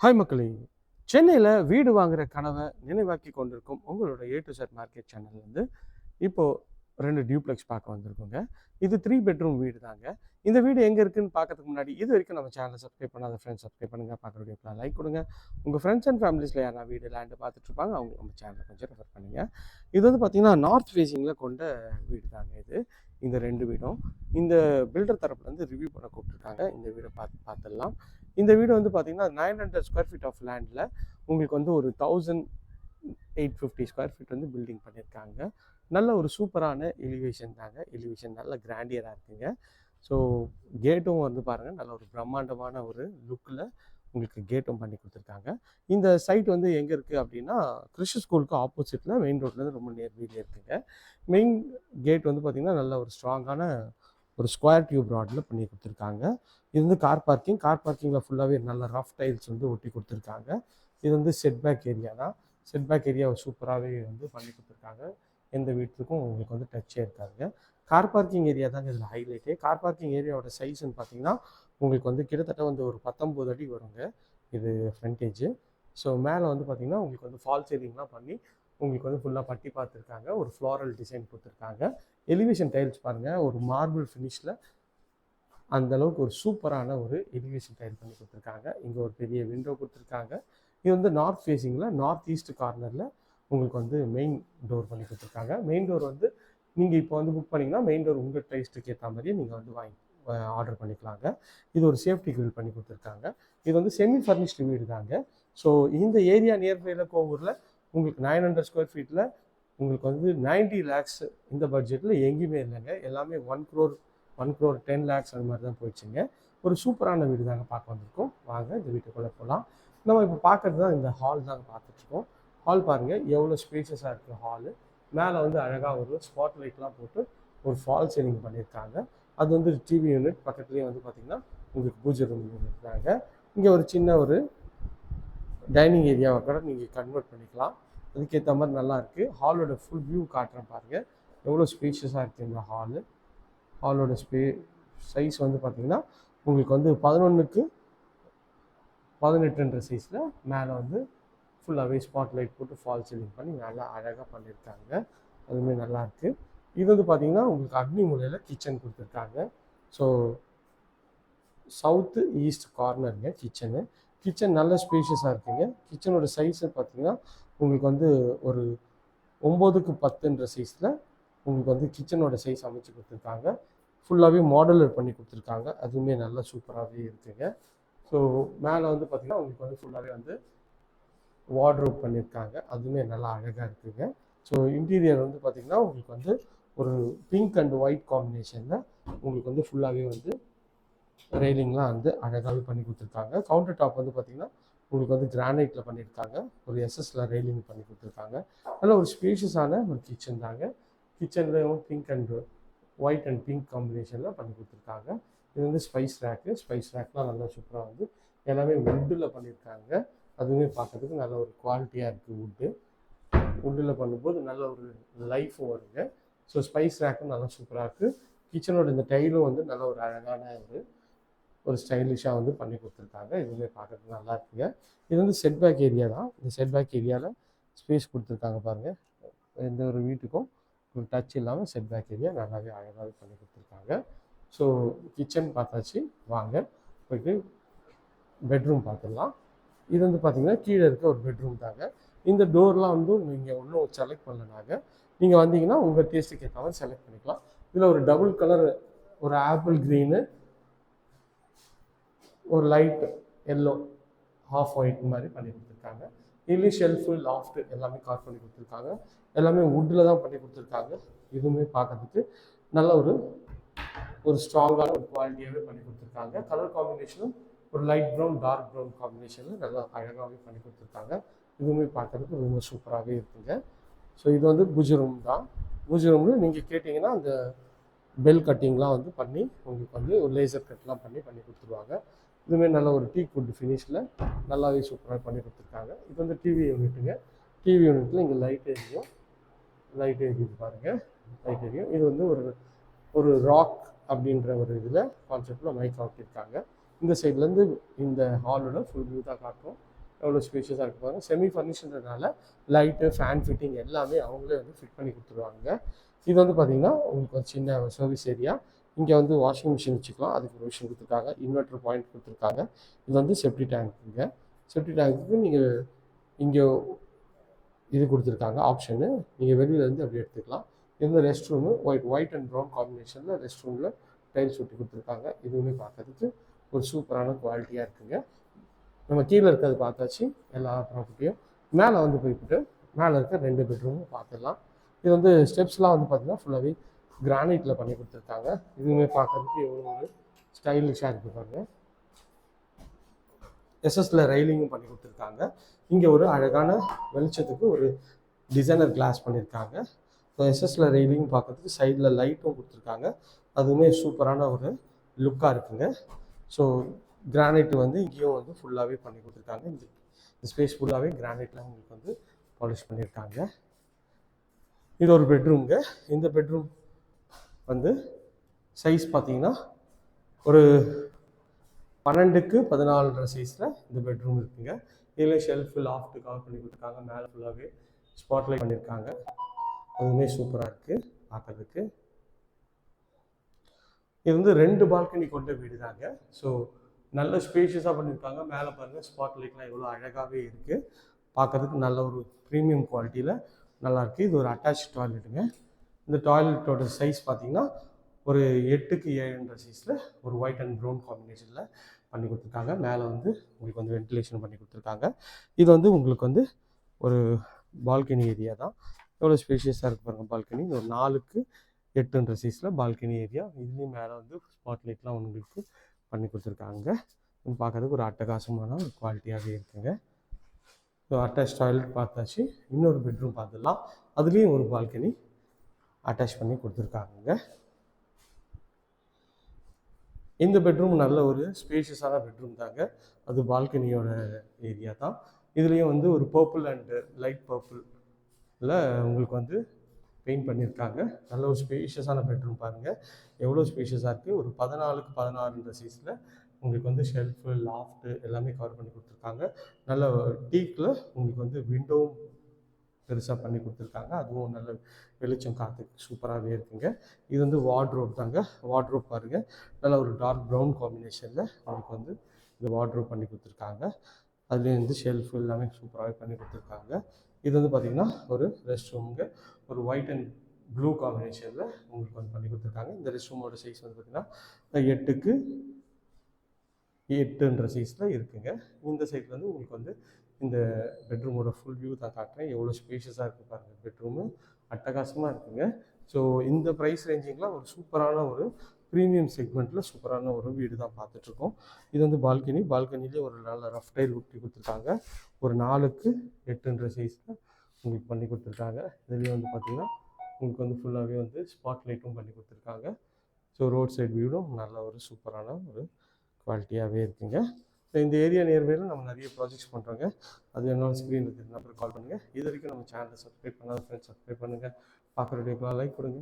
Hi மக்களே சென்னையில் வீடு வாங்குற கனவை நினைவாக்கி கொண்டிருக்கும் உங்களோட ஏ டு செட் மார்க்கெட் சேனல்லேருந்து இப்போது ரெண்டு டியூப்ளெக்ஸ் பார்க்க வந்திருக்கோங்க. இது த்ரீ பெட்ரூம் வீடு தாங்க. இந்த வீடு எங்கே இருக்குன்னு பார்க்கறதுக்கு முன்னாடி இது வரைக்கும் நம்ம சேனலை சப்ஸ்கிரைப் பண்ணாத ஃப்ரெண்ட்ஸ் சப்ஸ்கிரைப் பண்ணுங்கள் பார்க்குற வீடியோக்கெலாம் லைக் கொடுங்க. உங்கள் ஃப்ரெண்ட்ஸ் அண்ட் ஃபேமிலிஸில் யாரா வீடு லேண்டு பார்த்துட்ருப்பாங்க அவங்க நம்ம சேனலை கொஞ்சம் ரெஃபர் பண்ணுங்கள் இது வந்து பார்த்திங்கன்னா நார்த் ஃபேஸிங்கில் கொண்ட வீடு தாங்க இது. இந்த ரெண்டு வீடும். இந்த பில்டர் தரப்புலேருந்து ரிவ்யூ பண்ண கூப்பிட்டுருக்காங்க. இந்த வீடை பார்த்து பார்த்துடலாம். இந்த வீடு வந்து பார்த்தீங்கன்னா nine hundred square feet of லேண்டில் உங்களுக்கு வந்து ஒரு thousand eight fifty square feet வந்து பில்டிங் பண்ணியிருக்காங்க நல்ல ஒரு சூப்பரான எலிவேஷன் தாங்க. எலிவேஷன் நல்ல கிராண்டியராக இருக்குங்க. ஸோ கேட்டும் வந்து பாருங்கள் நல்ல ஒரு பிரம்மாண்டமான ஒரு லுக்கில் உங்களுக்கு கேட்டும் பண்ணி கொடுத்துருக்காங்க. இந்த சைட் வந்து எங்கே இருக்குது அப்படின்னா கிறிஸ்து ஸ்கூலுக்கு ஆப்போசிட்டில் மெயின் ரோட்லேருந்து ரொம்ப நேர் வீடு இருக்குங்க. மெயின் கேட் வந்து பார்த்திங்கன்னா நல்ல ஒரு ஸ்ட்ராங்கான ஒரு ஸ்கொயர் டியூப் ராடில் பண்ணி கொடுத்துருக்காங்க. இது வந்து கார் பார்க்கிங் கார் பார்க்கிங்கில் ஃபுல்லாகவே நல்ல ரஃப் டைல்ஸ் வந்து ஒட்டி கொடுத்துருக்காங்க. இது வந்து செட்பேக் ஏரியா தான். செட்பேக் ஏரியா சூப்பராகவே வந்து பண்ணி கொடுத்துருக்காங்க. எந்த வீட்டுக்கும் உங்களுக்கு வந்து டச்சே இருக்காதுங்க. கார் பார்க்கிங் ஏரியா தாங்க இதில் ஹைலைட்டே கார் பார்க்கிங் ஏரியாவோட சைஸ்ன்னு பார்த்தீங்கன்னா உங்களுக்கு வந்து கிட்டத்தட்ட வந்து ஒரு பத்தொம்போது அடி வருங்க. இது ஃப்ரண்டேஜு ஸோ மேலே வந்து பார்த்தீங்கன்னா உங்களுக்கு வந்து ஃபால் சீலிங்லாம் பண்ணி உங்களுக்கு வந்து ஃபுல்லாக பட்டி பார்த்துருக்காங்க ஒரு ஃப்ளாரல் டிசைன் கொடுத்துருக்காங்க. எலிவேஷன் டைல்ஸ் பாருங்கள் ஒரு மார்பிள் ஃபினிஷில் அந்த அளவுக்கு ஒரு சூப்பரான ஒரு எலிவேஷன் டைல் பண்ணி கொடுத்துருக்காங்க. இங்கே ஒரு பெரிய விண்டோ கொடுத்துருக்காங்க. இது வந்து நார்த் ஃபேஸிங்கில் நார்த் ஈஸ்ட் கார்னரில் உங்களுக்கு வந்து மெயின் டோர் பண்ணி கொடுத்துருக்காங்க. மெயின் டோர் வந்து நீங்கள் இப்போ வந்து புக் பண்ணிங்கன்னா மெயின் டோர் உங்கள் டேஸ்ட்டுக்கு ஏற்ற மாதிரியே நீங்கள் வந்து வாங்கி ஆர்டர் பண்ணிக்கலாங்க. இது ஒரு சேஃப்டி கிரில் பண்ணி கொடுத்துருக்காங்க. இது வந்து செமி ஃபர்னிஷ்டு வீடு தாங்க ஸோ இந்த ஏரியா நியர்பையில் கோவூரில் உங்களுக்கு நைன் ஹண்ட்ரட் ஸ்கொயர் ஃபீட்டில் உங்களுக்கு வந்து நைன்ட்டி லேக்ஸ் இந்த பட்ஜெட்டில் எங்கேயுமே இல்லைங்க. எல்லாமே one crore one crore ten lakhs அந்த மாதிரி தான் போயிடுச்சுங்க. ஒரு சூப்பரான வீடு தாங்க பார்க்க வந்திருக்கோம். வாங்க இந்த வீட்டுக்குள்ளே போகலாம் நம்ம இப்போ பார்க்குறது தான் இந்த ஹால் தாங்க பார்த்துட்ருக்கோம் ஹால் பாருங்கள் எவ்வளோ ஸ்பேசஸாக இருக்குது ஹாலு மேலே வந்து அழகாக ஒரு ஸ்பாட் லைட்லாம் போட்டு ஒரு ஃபால் சீலிங் பண்ணியிருக்காங்க. அது வந்து டிவி யூனிட் பக்கத்துலேயே வந்து பார்த்திங்கன்னா உங்களுக்கு பூஜை ரூம் யூனிட் தாங்க இங்கே ஒரு சின்ன ஒரு டைனிங் ஏரியாவை கூட நீங்கள் கன்வெர்ட் பண்ணிக்கலாம். அதுக்கேற்ற மாதிரி நல்லாயிருக்கு ஹாலோட ஃபுல் வியூ காட்டுறேன் பாருங்கள் எவ்வளோ ஸ்பேஷியஸாக இருக்குது இந்த ஹாலு ஹாலோட ஸ்பே சைஸ் வந்து பார்த்திங்கன்னா உங்களுக்கு வந்து பதினொன்றுக்கு பதினெட்டுன்ற சைஸில் மேலே வந்து ஃபுல்லாகவே ஸ்பாட் லைட் போட்டு ஃபால் சீலிங் பண்ணி நல்லா அழகாக பண்ணியிருக்காங்க அதுவுமே நல்லாயிருக்கு இது வந்து பார்த்திங்கன்னா உங்களுக்கு அக்னி மூலையில் கிச்சன் கொடுத்துருக்காங்க. ஸோ சவுத்து ஈஸ்ட் கார்னருங்க கிச்சனு கிச்சன் நல்ல ஸ்பேஷியஸாக இருக்குங்க. கிச்சனோட சைஸு பார்த்தீங்கன்னா உங்களுக்கு வந்து ஒரு ஒம்போதுக்கு பத்துன்ற சைஸில் உங்களுக்கு வந்து கிச்சனோட சைஸ் அமைச்சு கொடுத்துருக்காங்க. ஃபுல்லாகவே மாடலர் பண்ணி கொடுத்துருக்காங்க. அதுவுமே நல்லா சூப்பராகவே இருக்குங்க. ஸோ மேலே வந்து பார்த்திங்கன்னா உங்களுக்கு வந்து ஃபுல்லாகவே வந்து வார்ட்ரோப் பண்ணியிருக்காங்க அதுவுமே நல்லா அழகாக இருக்குங்க. ஸோ இன்டீரியர் வந்து பார்த்திங்கன்னா உங்களுக்கு வந்து ஒரு பிங்க் அண்ட் ஒயிட் காம்பினேஷனில் உங்களுக்கு வந்து ஃபுல்லாகவே வந்து ரெயிலிங்லாம் வந்து அழகாகவே பண்ணி கொடுத்துருக்காங்க. கவுண்டர் டாப் வந்து பார்த்திங்கன்னா உங்களுக்கு வந்து கிரானைட்டில் பண்ணியிருக்காங்க. ஒரு எஸ்எஸ்ல ரெயிலிங் பண்ணி கொடுத்துருக்காங்க. நல்ல ஒரு ஸ்பேஷியஸான ஒரு கிச்சன் தாங்க. கிச்சன்லேயும் pink and white and pink காம்பினேஷனில் பண்ணி கொடுத்துருக்காங்க. இது வந்து ஸ்பைஸ் ரேக்கு ஸ்பைஸ் ரேக்லாம் நல்லா சூப்பராக வந்து எல்லாமே வுட்டில் பண்ணியிருக்காங்க. அதுவுமே பார்க்கறதுக்கு நல்ல ஒரு குவாலிட்டியாக இருக்குது வுட்டு வுட்டில் பண்ணும்போது நல்ல ஒரு லைஃபும் வருங்க. ஸோ ஸ்பைஸ் ரேக்கும் நல்லா சூப்பராக இருக்குது கிச்சனோட இந்த டைலும் வந்து நல்ல ஒரு அழகான ஒரு ஒரு ஸ்டைலிஷாக வந்து பண்ணி கொடுத்துருக்காங்க. இதுவுமே பார்க்கறதுக்கு நல்லா இருக்குங்க. இது வந்து செட் பேக் ஏரியா தான். இந்த செட் பேக் ஏரியாவில் ஸ்பேஸ் கொடுத்துருக்காங்க பாருங்கள் எந்த ஒரு வீட்டுக்கும் ஒரு டச் இல்லாமல் செட் பேக் ஏரியா நல்லாவே அழகாகவே பண்ணி கொடுத்துருக்காங்க. ஸோ கிச்சன் பார்த்தாச்சு. வாங்க போயிட்டு பெட்ரூம் பார்த்துடலாம். இது வந்து பார்த்தீங்கன்னா கீழே இருக்க ஒரு பெட்ரூம் தாங்க. இந்த டோர்லாம் வந்து நீங்கள் ஒன்றும் செலக்ட் பண்ணலனாங்க. நீங்கள் வந்தீங்கன்னா உங்கள் டேஸ்ட்டுக்கு ஏற்ற மாதிரி செலக்ட் பண்ணிக்கலாம். இதில் ஒரு டபுள் கலர் ஒரு ஆப்பிள் க்ரீனு ஒரு லைட் எல்லோ ஹாஃப் ஒயிட் மாதிரி பண்ணி கொடுத்துருக்காங்க. இல்லி ஷெல்ஃபு லாஃப்ட் எல்லாமே கார் பண்ணி கொடுத்துருக்காங்க. எல்லாமே வுட்டில் தான் பண்ணி கொடுத்துருக்காங்க. இதுவுமே பார்க்கறதுக்கு நல்ல ஒரு ஒரு ஸ்ட்ராங்கான ஒரு குவாலிட்டியாகவே பண்ணி கொடுத்துருக்காங்க. கலர் காம்பினேஷனும் ஒரு லைட் ப்ரௌன் டார்க் ப்ரௌன் காம்பினேஷனில் நல்லா அழகாகவே பண்ணி கொடுத்துருக்காங்க. இதுவுமே பார்க்கறதுக்கு ரொம்ப சூப்பராகவே இருக்குங்க. ஸோ இது வந்து புஜ் ரூம் தான். புஜ் ரூமில் நீங்கள் கேட்டிங்கன்னா அந்த பெல் கட்டிங்லாம் வந்து பண்ணி உங்களுக்கு வந்து ஒரு லேசர் கட்லாம் பண்ணி பண்ணி கொடுத்துருவாங்க. இதுமாரி நல்ல ஒரு டீ ஃபுட் ஃபினிஷில் நல்லாவே சூப்பராக பண்ணி கொடுத்துருக்காங்க. இது வந்து டிவி யூனிட்டுங்க டிவி யூனிட்டில் இங்கே லைட் எரியும் லைட் எரியுது பாருங்கள் லைட் எரியும் இது வந்து ஒரு ஒரு ராக் அப்படின்ற ஒரு இதில் கான்செப்டில் மைக் ஆக்கியிருக்காங்க இந்த சைட்லேருந்து இந்த ஹாலோட ஃபுல் வியூ தான் காட்டும். எவ்வளோ ஸ்பேஷியஸாக இருக்கு பாருங்கள் செமி ஃபர்னிஷ்ன்றதுனால லைட்டு ஃபேன் ஃபிட்டிங் எல்லாமே அவங்களே வந்து ஃபிட் பண்ணி கொடுத்துருவாங்க. இது வந்து பார்த்திங்கன்னா உங்களுக்கு ஒரு சின்ன சர்வீஸ் ஏரியா இங்கே வந்து வாஷிங் மிஷின் வச்சுக்கலாம். அதுக்கு ஒரு விஷயம் கொடுத்துருக்காங்க. இன்வெர்டர் பாயிண்ட் கொடுத்துருக்காங்க. இது வந்து செப்டி டேங்க்குங்க செப்டி டேங்க்குக்கு நீங்கள் இங்கே இது கொடுத்துருக்காங்க. ஆப்ஷனு நீங்கள் வெளியிலேருந்து அப்படி எடுத்துக்கலாம். இந்த rest room white white and brown காம்பினேஷனில் ரெஸ்ட் ரூமில் டைல்ஸ் ஒட்டி கொடுத்துருக்காங்க. இதுவுமே பார்க்கறதுக்கு ஒரு சூப்பரான குவாலிட்டியாக இருக்குங்க. நம்ம கீழே இருக்கிறது பார்த்தாச்சு. எல்லா ப்ராப்பர்ட்டியும் மேலே வந்து போய்விட்டு மேலே இருக்க ரெண்டு பெட்ரூமும் பார்த்துடலாம். இது வந்து ஸ்டெப்ஸ்லாம் வந்து பார்த்திங்கன்னா ஃபுல்லாகவே கிரானைட்டில் பண்ணி கொடுத்துருக்காங்க. இதுவுமே பார்க்கறதுக்கு எவ்வளோ ஒரு ஸ்டைலிஷாக இருக்குது பாருங்கள் எஸ்எஸ்ல ரெயிலிங்கும் பண்ணி கொடுத்துருக்காங்க. இங்கே ஒரு அழகான வெளிச்சத்துக்கு ஒரு டிசைனர் கிளாஸ் பண்ணியிருக்காங்க ஸோ எஸ்எஸ்ல ரெயிலிங் பார்க்கறதுக்கு சைடில் லைட்டும் கொடுத்துருக்காங்க. அதுவுமே சூப்பரான ஒரு லுக்காக இருக்குங்க. ஸோ கிரானைட் வந்து இங்கேயும் வந்து ஃபுல்லாகவே பண்ணி கொடுத்துருக்காங்க. இந்த ஸ்பேஸ் ஃபுல்லாகவே கிரானைட்டில் உங்களுக்கு வந்து பாலிஷ் பண்ணியிருக்காங்க இது ஒரு பெட்ரூம்ங்க இந்த பெட்ரூம் வந்து சைஸ் பார்த்தீங்கன்னா ஒரு பன்னெண்டுக்கு பதினாலுன்ற சைஸில் இந்த பெட்ரூம் இருக்குங்க. இதில் ஷெல்ஃபு லாஃப்ட்டு கவர் பண்ணி கொடுத்துருக்காங்க. மேலே ஃபுல்லாகவே ஸ்பாட்லைட் பண்ணியிருக்காங்க அதுவுமே சூப்பராக இருக்குது பார்க்கறதுக்கு இது வந்து ரெண்டு பால்கனி கொண்ட வீடு தாங்க ஸோ நல்ல ஸ்பேஷியஸாக பண்ணியிருக்காங்க மேலே பாருங்கள் ஸ்பாட் லைட்லாம் எவ்வளோ அழகாகவே இருக்குது பார்க்கறதுக்கு நல்ல ஒரு ப்ரீமியம் குவாலிட்டியில் நல்லாயிருக்கு இது ஒரு அட்டாச் டாய்லெட்டுங்க இந்த டாய்லெட்டோட சைஸ் பார்த்தீங்கன்னா ஒரு எட்டுக்கு ஏழுன்ற சைஸில் ஒரு ஒயிட் அண்ட் ப்ரௌன் காம்பினேஷனில் பண்ணி கொடுத்துருக்காங்க. மேலே வந்து உங்களுக்கு வந்து வென்டிலேஷன் பண்ணி கொடுத்துருக்காங்க. இது வந்து உங்களுக்கு வந்து ஒரு பால்கனி ஏரியா தான். எவ்வளோ ஸ்பேஷியஸாக இருக்கு பாருங்கள் பால்கனி இது ஒரு நாலுக்கு எட்டுன்ற சைஸில் பால்கனி ஏரியா இதுலேயும் மேலே வந்து ஸ்பாட் லைட்லாம் உங்களுக்கு பண்ணி கொடுத்துருக்காங்க. பார்க்குறதுக்கு பார்க்கறதுக்கு ஒரு அட்டகாசமான ஒரு குவாலிட்டியாகவே இருக்குங்க. ஸோ அட்டாச் டாய்லெட் பார்த்தாச்சு. இன்னொரு பெட்ரூம் பார்த்துடலாம். அதுலேயும் ஒரு பால்கனி அட்டாச் பண்ணி கொடுத்துருக்காங்க இந்த பெட்ரூம் நல்ல ஒரு ஸ்பேஷியஸான பெட்ரூம் தாங்க. அது பால்கனியோட ஏரியா தான். இதுலேயும் வந்து ஒரு பர்பிள் அண்டு லைட் பர்பிளில் உங்களுக்கு வந்து பெயிண்ட் பண்ணியிருக்காங்க நல்ல ஒரு ஸ்பேஷியஸான பெட்ரூம் பாருங்கள் எவ்வளோ ஸ்பேஷியஸாக இருக்குது ஒரு பதினாலுக்கு பதினாறுன்ற சைஸில் உங்களுக்கு வந்து ஷெல்ஃபு லாஃப்ட்டு எல்லாமே கவர் பண்ணி கொடுத்துருக்காங்க. நல்ல டீக்கில் உங்களுக்கு வந்து விண்டோவும் பெருசாக பண்ணி கொடுத்துருக்காங்க. அதுவும் நல்ல வெளிச்சம் காற்று சூப்பராகவே இருக்குங்க. இது வந்து வார்ட்ரோப் தாங்க. வார்ட்ரோப் பாருங்கள் நல்ல ஒரு டார்க் ப்ரௌன் காம்பினேஷனில் உங்களுக்கு வந்து இந்த வார்ட்ரோப் பண்ணி கொடுத்துருக்காங்க. அதுலேயும் வந்து ஷெல்ஃப் எல்லாமே சூப்பராகவே பண்ணி கொடுத்துருக்காங்க. இது வந்து பார்த்திங்கன்னா ஒரு ரெஸ்ட் ரூமுங்க ஒரு ஒயிட் அண்ட் ப்ளூ காம்பினேஷனில் உங்களுக்கு வந்து பண்ணி கொடுத்துருக்காங்க. இந்த ரெஸ்ட் ரூமோட சைஸ் வந்து பார்த்திங்கன்னா எட்டுக்கு எட்டுன்ற சைஸில் இருக்குங்க. இந்த சைடில் வந்து உங்களுக்கு வந்து இந்த பெட்ரூமோட ஃபுல் வியூ தான் காட்டுறேன். எவ்வளோ ஸ்பேஷியஸாக இருக்குது பாருங்கள் பெட்ரூமு அட்டகாசமாக இருக்குங்க. ஸோ இந்த ப்ரைஸ் ரேஞ்சிங்கில் ஒரு சூப்பரான ஒரு ப்ரீமியம் செக்மெண்ட்டில் சூப்பரான ஒரு வீடு தான் பார்த்துட்ருக்கோம் இது வந்து பால்கனி பால்கனிலே ஒரு நல்ல ரஃப் டைல் ஒட்டி கொடுத்துருக்காங்க. ஒரு நாலுக்கு எட்டுன்ற சைஸில் உங்களுக்கு பண்ணி கொடுத்துருக்காங்க. இதுலேயே வந்து பார்த்திங்கன்னா உங்களுக்கு வந்து ஃபுல்லாகவே வந்து ஸ்பாட் லைட்டும் பண்ணி கொடுத்துருக்காங்க. ஸோ ரோட் சைடு வியூடும் நல்ல ஒரு சூப்பரான ஒரு குவாலிட்டியாகவே இருக்குங்க. ஸோ இந்த ஏரியா நியர்பையில் நம்ம நிறைய ப்ராஜெக்ட்ஸ் பண்ணுறோங்க அது என்னோட ஸ்க்ரீனில் நம்பர் கால் பண்ணுங்கள் இது வரைக்கும் நம்ம சேனலை சப்ஸ்கிரைப் பண்ணாத ஃப்ரெண்ட்ஸ் சப்ஸ்கிரைப் பண்ணுங்கள் பார்க்குற வீடியோக்கெலாம் லைக் கொடுங்க.